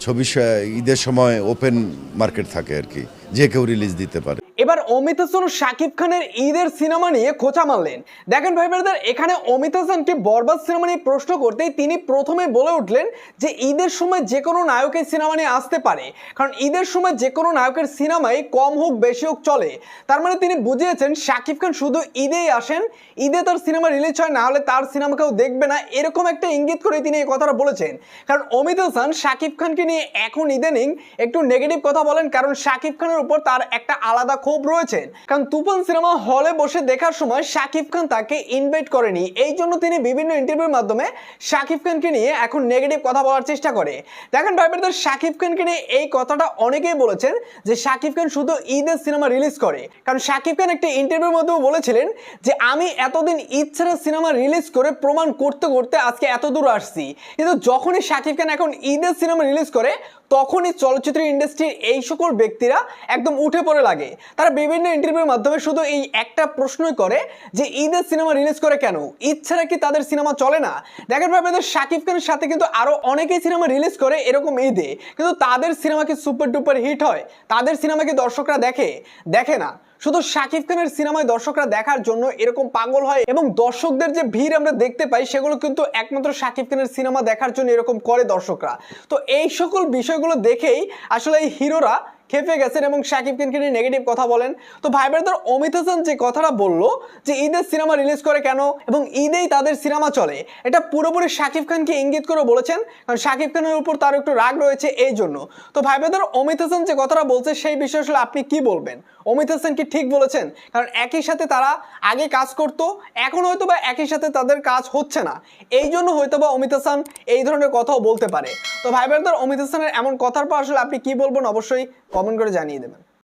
ছবি ঈদের সময় ওপেন মার্কেট থাকে আর কি। যে কেউ রিলিজ দিতে পারে। এবার অমিত হাসান ও শাকিব খানের ঈদের সিনেমা নিয়ে খোঁচা মারলেন। দেখেন ভাই ব্রাদার, এখানে অমিত হাসানকে বরবাদ সিনেমা নিয়ে প্রশ্ন করতেই তিনি প্রথমে বলে উঠলেন যে ঈদের সময় যে কোনো নায়কের সিনেমা নিয়ে আসতে পারে। কারণ ঈদের সময় যে কোনো নায়কের সিনেমাই কম হোক, বেশি হোক চলে। তার মানে তিনি বুঝিয়েছেন শাকিব খান শুধু ঈদেই আসেন, ঈদে তার সিনেমা রিলিজ হয়, না হলে তার সিনেমা কেউ দেখবে না, এরকম একটা ইঙ্গিত করে তিনি এই কথাটা বলেছেন। কারণ অমিত হাসান শাকিব খানকে নিয়ে এখন ইদানিং একটু নেগেটিভ কথা বলেন, কারণ শাকিব খানের উপর তার একটা আলাদা ক্ষোভ রয়েছে। কারণ তুফান সিনেমা হলে বসে দেখার সময় শাকিব খান তাকে ইনভাইট করেনি। এই জন্য তিনি বিভিন্ন ইন্টারভিউর মাধ্যমে শাকিব খানকে নিয়ে এখন নেগেটিভ কথা বলার চেষ্টা করে। দেখেন ভাই ব্রাদার শাকিব খানকে নিয়ে এই কথাটা অনেকেই বলেছেন যে শাকিব খান শুধু ঈদের সিনেমা রিলিজ করে। কারণ শাকিব খান একটা ইন্টারভিউর মধ্যেও বলেছিলেন যে, আমি এতদিন ঈদ ছাড়া সিনেমা রিলিজ করে প্রমাণ করতে করতে আজকে এত দূর আসছি। কিন্তু যখনই শাকিব খান এখন ঈদের সিনেমা রিলিজ করে, তখনই চলচ্চিত্র ইন্ডাস্ট্রির এই সকল ব্যক্তিরা একদম উঠে পড়ে লাগে। তারা বিভিন্ন ইন্টারভিউর মাধ্যমে শুধু এই একটা প্রশ্নই করে যে ঈদের সিনেমা রিলিজ করে কেন? ছাড়া কি তাদের সিনেমা চলে না? দেখেন ভাই আপনাদের শাকিব খানের সাথে কিন্তু আরও অনেকেই সিনেমা রিলিজ করে এরকম ঈদে। কিন্তু তাদের সিনেমা কি সুপার ডুপার হিট হয়? তাদের সিনেমা কি দর্শকরা দেখে? দেখে না। শুধু শাকিব খানের সিনেমায় দর্শকরা দেখার জন্য এরকম পাগল হয় এবং দর্শকদের যে ভিড় আমরা দেখতে পাই, সেগুলো কিন্তু একমাত্র শাকিব খানের সিনেমা দেখার জন্য এরকম করে দর্শকরা। তো এই সকল বিষয়গুলো দেখেই আসলে এই হিরোরা খেপে গেছেন এবং শাকিব খানকে নিয়ে নেগেটিভ কথা বলেন। তো ভাই ব্রাদার অমিত হাসান যে কথাটা বলল, যে ঈদের সিনেমা রিলিজ করে কেন এবং ঈদেই তাদের সিনেমা চলে, এটা পুরোপুরি শাকিব খানকে ইঙ্গিত করে বলেছেন, কারণ শাকিব খানের উপর তার একটু রাগ রয়েছে এই জন্য। তো ভাই ব্রাদার অমিত হাসান যে কথাটা বলছে, সেই বিষয়ে আসলে আপনি কি বলবেন? অমিত হাসান কি ঠিক বলেছেন? কারণ একই সাথে তারা আগে কাজ করতো, এখন হয়তো বা একই সাথে তাদের কাজ হচ্ছে না। এই জন্য হয়তো বা অমিত হাসান এই ধরনের কথাও বলতে পারে। তো ভাই বোনদের অমিত হাসানের এমন কথার পর আসলে আপনি কি বলবেন অবশ্যই কমেন্ট করে জানিয়ে দেবেন।